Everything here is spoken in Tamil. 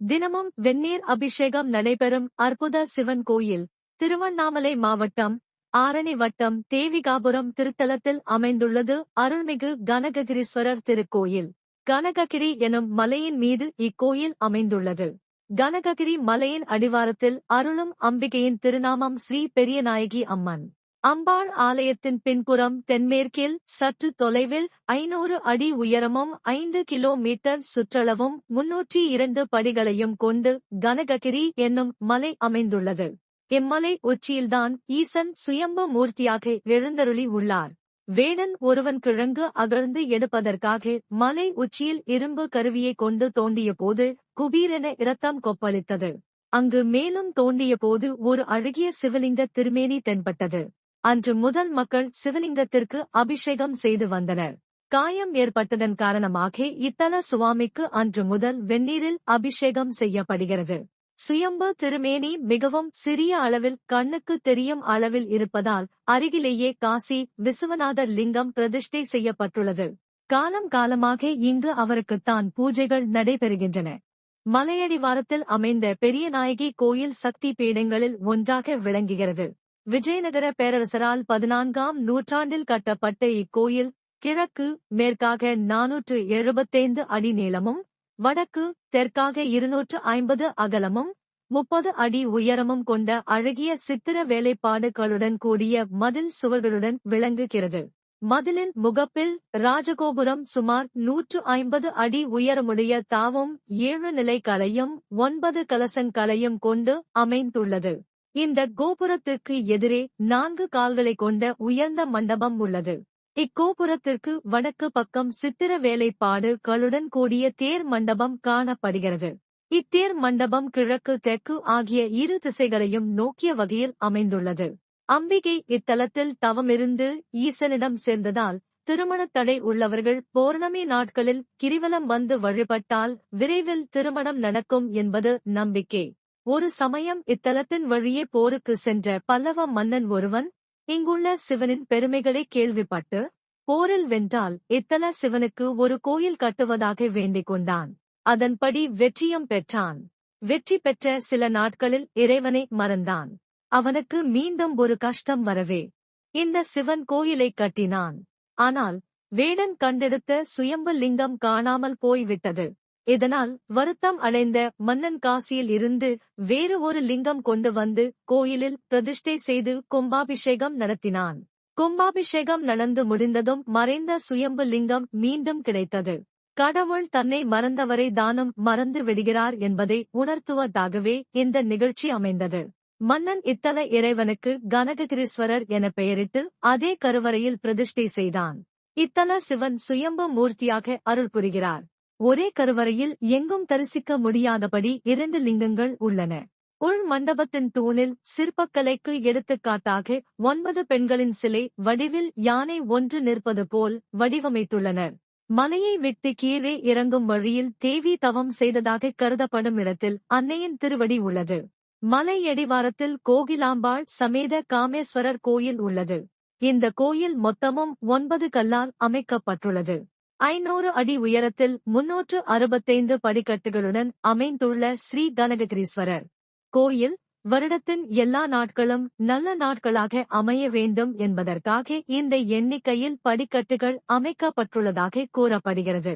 தினமும் வெந்நீர் அபிஷேகம் நடைபெறும் அற்புத சிவன் கோயில் திருவண்ணாமலை மாவட்டம் ஆரணி வட்டம் தேவிகாபுரம் திருத்தலத்தில் அமைந்துள்ளது அருள்மிகு கனககிரீஸ்வரர் திருக்கோயில். கனககிரி எனும் மலையின் மீது இக்கோயில் அமைந்துள்ளது. கனககிரி மலையின் அடிவாரத்தில் அருளும் அம்பிகையின் திருநாமம் ஸ்ரீ பெரியநாயகி அம்மன். அம்பாள் ஆலயத்தின் பின்புறம் தென்மேற்கில் சற்று தொலைவில் ஐநூறு அடி உயரமும் ஐந்து கிலோமீட்டர் சுற்றளவும் முன்னூற்றி இரண்டு படிகளையும் கொண்டு கனககிரி என்னும் மலை அமைந்துள்ளது. இம்மலை உச்சியில்தான் ஈசன் சுயம்பு மூர்த்தியாக எழுந்தருளி உள்ளார். வேடன் ஒருவன் கிழங்கு அகழ்ந்து எடுப்பதற்காக மலை உச்சியில் இரும்பு கருவியை கொண்டு தோண்டிய போது குபீரென இரத்தம் கொப்பளித்தது. அங்கு மேலும் தோண்டிய போது ஒரு அழகிய சிவலிங்க திருமேனி தென்பட்டது. அன்று முதல் மக்கள் சிவலிங்கத்திற்கு அபிஷேகம் செய்து வந்தனர். காயம் ஏற்பட்டதன் காரணமாக இத்தல சுவாமிக்கு அன்று முதல் வெந்நீரில் அபிஷேகம் செய்யப்படுகிறது. சுயம்பு திருமேனி மிகவும் சிறிய அளவில் கண்ணுக்கு தெரியும் அளவில் இருப்பதால் அருகிலேயே காசி விசுவநாதர் லிங்கம் பிரதிஷ்டை செய்யப்பட்டுள்ளது. காலம் காலமாக இங்கு அவருக்குத்தான் பூஜைகள் நடைபெறுகின்றன. மலையடிவாரத்தில் அமைந்த பெரியநாயகி கோயில் சக்தி பீடங்களில் ஒன்றாக விளங்குகிறது. விஜயநகர பேரரசரால் பதினான்காம் நூற்றாண்டில் கட்டப்பட்ட இக்கோயில் கிழக்கு மேற்காக நானூற்று எழுபத்தைந்து அடி நீளமும் வடக்கு தெற்காக இருநூற்று ஐம்பது அகலமும் முப்பது அடி உயரமும் கொண்ட அழகிய சித்திர வேலைப்பாடுகளுடன் கூடிய மதில் சுவர்களுடன் விளங்குகிறது. மதிலின் முகப்பில் ராஜகோபுரம் சுமார் நூற்று ஐம்பது அடி உயரமுடைய தாவும் ஏழு நிலை கலையும் ஒன்பது கலசங்களையும் கொண்டு அமைந்துள்ளது. இந்த கோபுரத்திற்கு எதிரே நான்கு கால்களை கொண்ட உயர்ந்த மண்டபம் உள்ளது. இக்கோபுரத்திற்கு வடக்கு பக்கம் சித்திர வேலைப்பாடு களுடன் கூடிய தேர் மண்டபம் காணப்படுகிறது. இத்தேர் மண்டபம் கிழக்கு தெற்கு ஆகிய இரு திசைகளையும் நோக்கிய வகையில் அமைந்துள்ளது. அம்பிகை இத்தலத்தில் தவமிருந்து ஈசனிடம் சேர்ந்ததால் திருமணத் தடை உள்ளவர்கள் பௌர்ணமி நாட்களில் கிரிவலம் வந்து வழிபட்டால் விரைவில் திருமணம் நடக்கும் என்பது நம்பிக்கை. ஒரு சமயம் இத்தலத்தின் வழியே போருக்கு சென்ற பல்லவ மன்னன் ஒருவன் இங்குள்ள சிவனின் பெருமைகளை கேள்விப்பட்டு போரில் வென்றால் இத்தல சிவனுக்கு ஒரு கோயில் கட்டுவதாக வேண்டிக் கொண்டான். அதன்படி வெற்றியும் பெற்றான். வெற்றி பெற்ற சில நாட்களில் இறைவனை மறந்தான். அவனுக்கு மீண்டும் ஒரு கஷ்டம் வரவே. இந்த சிவன் கோயிலை கட்டினான். ஆனால் வேடன் கண்டெடுத்த சுயம்பு லிங்கம் காணாமல் போய்விட்டது. இதனால் வருத்தம் அடைந்த மன்னன் காசியில் இருந்து வேறு ஒரு லிங்கம் கொண்டு வந்து கோயிலில் பிரதிஷ்டை செய்து கும்பாபிஷேகம் நடத்தினான். கும்பாபிஷேகம் நடந்து முடிந்ததும் மறைந்த சுயம்பு லிங்கம் மீண்டும் கிடைத்தது. கடவுள் தன்னை மறந்தவரை தானும் மறந்து விடுகிறார் என்பதை உணர்த்துவதாகவே இந்த நிகழ்ச்சி அமைந்தது. மன்னன் இத்தல இறைவனுக்கு கனககிரீஸ்வரர் என பெயரிட்டு அதே கருவறையில் பிரதிஷ்டை செய்தான். இத்தல சிவன் சுயம்பு மூர்த்தியாக அருள் புரிகிறார். ஒரே கருவறையில் எங்கும் தரிசிக்க முடியாதபடி இரண்டு லிங்கங்கள் உள்ளன. உள் மண்டபத்தின் தூணில் சிற்பக்கலைக்கு எடுத்துக்காட்டாக ஒன்பது பெண்களின் சிலை வடிவில் யானை ஒன்று நிற்பது போல் வடிவமைத்துள்ளனர். மலையை விட்டு கீழே இறங்கும் வழியில் தேவி தவம் செய்ததாக கருதப்படும் இடத்தில் அன்னையின் திருவடி உள்ளது. மலை அடிவாரத்தில் கோகிலாம்பாள் சமேத காமேஸ்வரர் கோயில் உள்ளது. இந்த கோயில் மொத்தமும் ஒன்பது கல்லால் அமைக்கப்பட்டுள்ளது. ஐநூறு அடி உயரத்தில் முன்னூற்று அறுபத்தைந்து படிக்கட்டுகளுடன் அமைந்துள்ள ஸ்ரீ கனககிரீஸ்வரர் கோயில் வருடத்தின் எல்லா நாட்களும் நல்ல நாட்களாக அமைய வேண்டும் என்பதற்காக இந்த எண்ணிக்கையில் படிக்கட்டுகள் அமைக்கப்பட்டுள்ளதாக கூறப்படுகிறது.